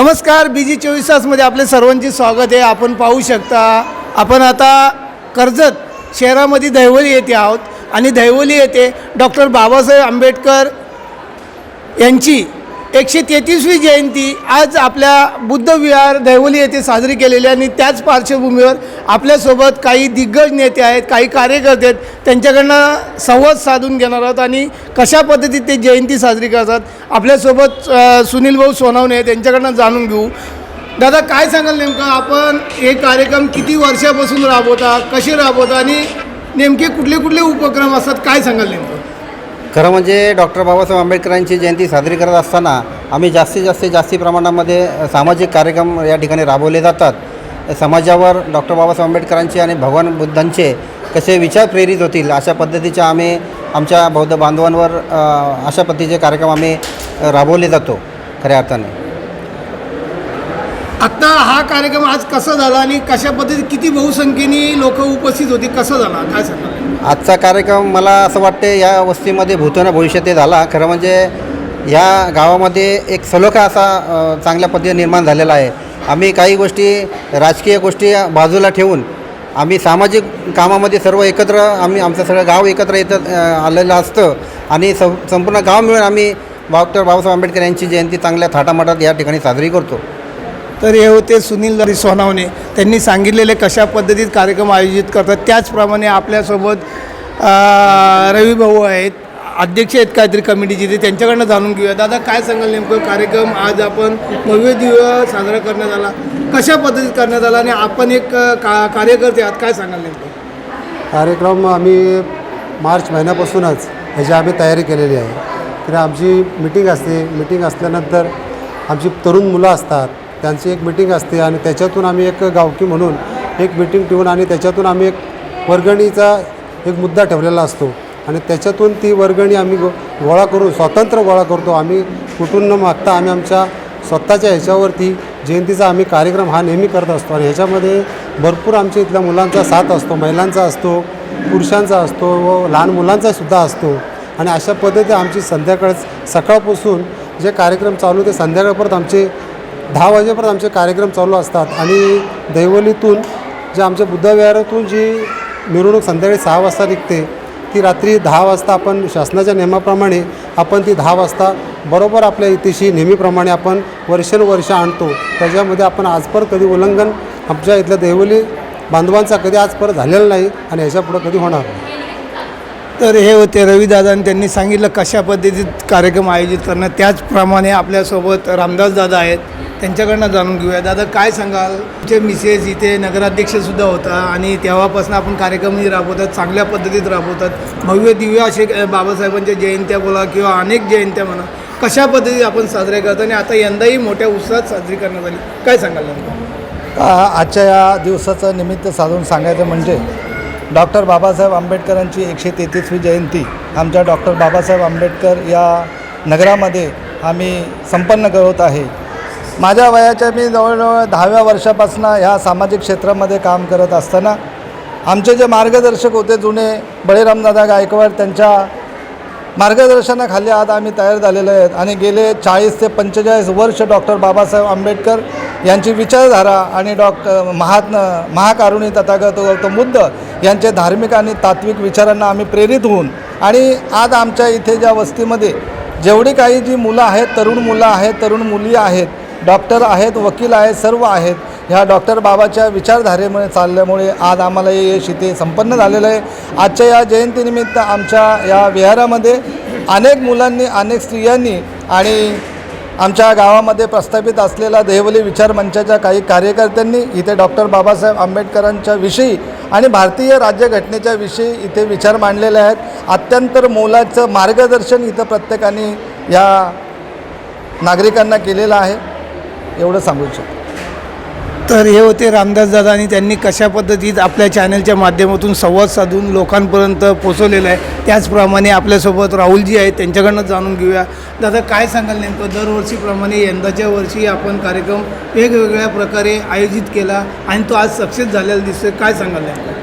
नमस्कार बी जी चोवीस तासमध्ये आपले सर्वांचे स्वागत आहे. आपण पाहू शकता आपण आता कर्जत शहरामध्ये दैवली येथे आहोत. आणि दैवली येथे डॉक्टर बाबासाहेब आंबेडकर यांची एकशे तेहतीसवी जयंती आज आपल्या बुद्ध विहार येथे साजरी केलेली आहे. आणि त्याच पार्श्वभूमीवर आपल्यासोबत काही दिग्गज नेते आहेत काही कार्यकर्ते आहेत. त्यांच्याकडनं संवाद साधून घेणार आहोत. आणि कशा पद्धतीत ते जयंती साजरी करतात आपल्यासोबत सुनील भाऊ सोनवणे आहेत, त्यांच्याकडनं जाणून घेऊ. दादा काय सांगाल नेमकं? आपण हे कार्यक्रम किती वर्षापासून राबवता कसे राबवता? आणि नेमके कुठले कुठले उपक्रम असतात? काय सांगाल नेमकं? खरं म्हणजे डॉक्टर बाबासाहेब आंबेडकरांची जयंती साजरी करत असताना आम्ही जास्तीत जास्त जास्ती प्रमाणामध्ये सामाजिक कार्यक्रम या ठिकाणी राबवले जातात. समाजावर डॉक्टर बाबासाहेब आंबेडकरांचे आणि भगवान बुद्धांचे कसे विचार प्रेरित होतील अशा पद्धतीच्या आम्ही आमच्या बौद्ध बांधवांवर अशा पद्धतीचे कार्यक्रम आम्ही राबवले जातो खऱ्या अर्थाने. आत्ता हा कार्यक्रम आज कसा झाला आणि कशा पद्धतीत किती बहुसंख्येने लोक उपस्थित होती कसं झाला? काय सांगा आजचा कार्यक्रम मला असं वाटते या वस्तीमध्ये भूतन भविष्य ते झाला. खरं म्हणजे या गावामध्ये एक सलोखा असा चांगल्या पद्धतीने निर्माण झालेला आहे. आम्ही काही गोष्टी राजकीय गोष्टी बाजूला ठेवून आम्ही सामाजिक कामामध्ये सर्व एकत्र आम्ही आमचं सगळं गाव एकत्र येतं आलेलं असतं. आणि सं संपूर्ण गाव मिळून आम्ही डॉक्टर बाबासाहेब आंबेडकर यांची जयंती चांगल्या थाटामाटात या ठिकाणी साजरी करतो. तर हे होते सुनील सोनावणे. त्यांनी सांगितलेले कशा पद्धतीत कार्यक्रम आयोजित करतात. त्याचप्रमाणे आपल्यासोबत रवी भाऊ आहेत. अध्यक्ष आहेत काहीतरी कमिटीचे ते त्यांच्याकडनं जाणून घेऊया. दादा काय सांगाल नेमकं? कार्यक्रम आज आपण भव्य दिव्य साजरा करण्यात आला. कशा पद्धतीत करण्यात आला आणि आपण एक का कार्यकर्ते आहात? काय सांगाल नेमकं? कार्यक्रम आम्ही मार्च महिन्यापासूनच ह्याची आम्ही तयारी केलेली आहे. तर आमची मिटिंग असते. मिटिंग असल्यानंतर आमची तरुण मुलं असतात. त्यांची एक मिटिंग असते आणि त्याच्यातून आम्ही एक गावकी म्हणून एक मिटिंग ठेवून आणि त्याच्यातून आम्ही एक वर्गणीचा एक मुद्दा ठेवलेला असतो. आणि त्याच्यातून ती वर्गणी आम्ही गो गोळा करून स्वतंत्र गोळा करतो. आम्ही कुठून न मागता आम्ही आमच्या स्वतःच्या ह्याच्यावरती जयंतीचा आम्ही कार्यक्रम हा नेहमी करत असतो. आणि ह्याच्यामध्ये भरपूर आमच्या इथल्या मुलांचा साथ असतो महिलांचा असतो पुरुषांचा असतो व लहान मुलांचा सुद्धा असतो. आणि अशा पद्धतीने आमची संध्याकाळ सकाळपासून जे कार्यक्रम चालू ते संध्याकाळपर्यंत आमचे दहा वाजेपर्यंत आमचे कार्यक्रम चालू असतात आणि दैवलीतून जे आमच्या बुद्धविहारातून जी मिरवणूक संध्याकाळी सहा वाजता निघते ती रात्री दहा वाजता आपण शासनाच्या नियमाप्रमाणे आपण ती दहा वाजता बरोबर आपल्या इथेशी नेहमीप्रमाणे आपण वर्षानुवर्ष आणतो. त्याच्यामध्ये आपण आजपर कधी उल्लंघन आमच्या इथल्या दैवली बांधवांचा कधी आजपर झालेला नाही आणि ह्याच्यापुढं कधी होणार नाही. तर हे होते रविदादा त्यांनी सांगितलं कशा पद्धतीत कार्यक्रम आयोजित करणं त्याचप्रमाणे आपल्यासोबत रामदास दादा आहेत. त्यांच्याकडनं जाणून घेऊया. दादा काय सांगाल? तुमचे मिसेस इथे नगराध्यक्षसुद्धा होता आणि तेव्हापासून आपण कार्यक्रमही राबवतात चांगल्या पद्धतीत राबवतात. भव्य दिव्य असे बाबासाहेबांच्या जयंत्या बोला किंवा अनेक जयंत्या म्हणा कशा पद्धतीत आपण साजऱ्या करतो आणि आता यंदाही मोठ्या उत्साहात साजरी करण्यात आली. काय सांगाल आजच्या या दिवसाचं निमित्त साधून सांगायचं म्हणजे डॉक्टर बाबासाहेब आंबेडकरांची एकशे तेहतीसवी जयंती आमच्या डॉक्टर बाबासाहेब आंबेडकर या नगरामध्ये आम्ही संपन्न करत आहे. माझ्या वयाच्या मी जवळजवळ दहाव्या वर्षापासून ह्या सामाजिक क्षेत्रामध्ये काम करत असताना आमचे जे मार्गदर्शक होते जुने बळीरामदादा गायकवाड त्यांच्या मार्गदर्शनाखाली आज आम्ही तयार झालेले आहेत. आणि गेले चाळीस ते पंचेचाळीस वर्ष डॉक्टर बाबासाहेब आंबेडकर यांची विचारधारा आणि डॉक्टर महात्म महाकारुणी तथागत गौतम बुद्ध यांचे धार्मिक आणि तात्विक विचारांना आम्ही प्रेरित होऊन आणि आज आमच्या इथे ज्या वस्तीमध्ये जेवढी काही जी मुलं आहेत तरुण मुलं आहेत तरुण मुली आहेत डॉक्टर आहेत वकील आहेत सर्व आहेत. ह्या डॉक्टर बाबाच्या विचारधारेमुळे चालल्यामुळे आज आम्हाला हे यश इथे संपन्न झालेलं आहे. आजच्या या जयंतीनिमित्त आमच्या या विहारामध्ये अनेक मुलांनी अनेक स्त्रियांनी आणि आमच्या गावामध्ये प्रस्थापित असलेला देहवली विचार मंचाच्या काही कार्यकर्त्यांनी इथे डॉक्टर बाबासाहेब आंबेडकरांच्या विषयी आणि भारतीय राज्यघटनेच्या विषयी इथे विचार मांडलेले आहेत. अत्यंत मोलाचं मार्गदर्शन इथं प्रत्येकाने या नागरिकांना केलेलं आहे. एवढं सांगू इच्छितो. तर हे होते रामदास दादा आणि त्यांनी कशा पद्धतीत आपल्या चॅनलच्या माध्यमातून संवाद साधून लोकांपर्यंत पोचवलेलं आहे त्याचप्रमाणे आपल्यासोबत राहुलजी आहेत त्यांच्याकडनं जाणून घेऊया. दादा काय सांगाल नेमकं? दरवर्षीप्रमाणे यंदाच्या वर्षी आपण कार्यक्रम वेगवेगळ्या प्रकारे आयोजित केला आणि तो आज सक्सेस झालेला दिसतोय. काय सांगाल नेमकं?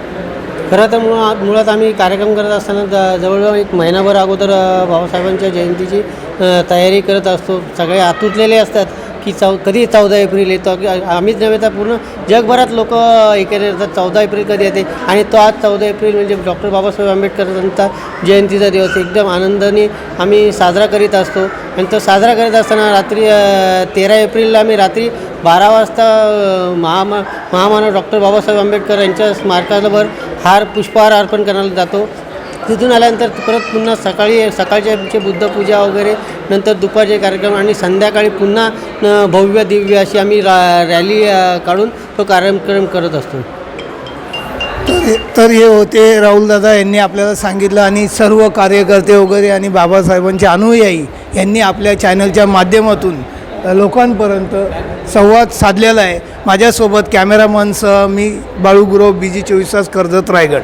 खरं तर मुळात मुळात आम्ही कार्यक्रम करत असताना ज- जवळजवळ एक महिनाभर अगोदर अ, बाबासाहेबांच्या जयंतीची तयारी करत असतो. सगळे आतुरलेले असतात. की चौ कधी चौदा एप्रिल येतो? की आम्हीच नव्हे तर पूर्ण जगभरात लोक ऐकायला येतात चौदा एप्रिल कधी येते? आणि तो आज चौदा एप्रिल म्हणजे डॉक्टर बाबासाहेब आंबेडकरांचा जयंतीचा दिवस. एकदम आनंदाने आम्ही साजरा करीत असतो. आणि तो साजरा करत असताना रात्री तेरा एप्रिलला आम्ही रात्री बारा वाजता महामा महामानव डॉक्टर बाबासाहेब आंबेडकर यांच्या स्मारकावर हार पुष्पहार अर्पण करायला जातो. तिथून आल्यानंतर परत पुन्हा सकाळी सकाळचे आमचे बुद्धपूजा वगैरे नंतर दुपारचे कार्यक्रम आणि संध्याकाळी पुन्हा भव्य दिव्य अशी आम्ही रा रॅली काढून तो कार्यक्रम करत असतो. तर हे- तर हे होते राहुलदादा यांनी आपल्याला सांगितलं आणि सर्व कार्यकर्ते वगैरे आणि बाबासाहेबांचे अनुयायी यांनी आपल्या चॅनलच्या माध्यमातून लोकांपर्यंत संवाद साधलेला आहे. माझ्यासोबत कॅमेरामनसह मी बाळूगुरव बी जी चोवीस तास कर्जत रायगड.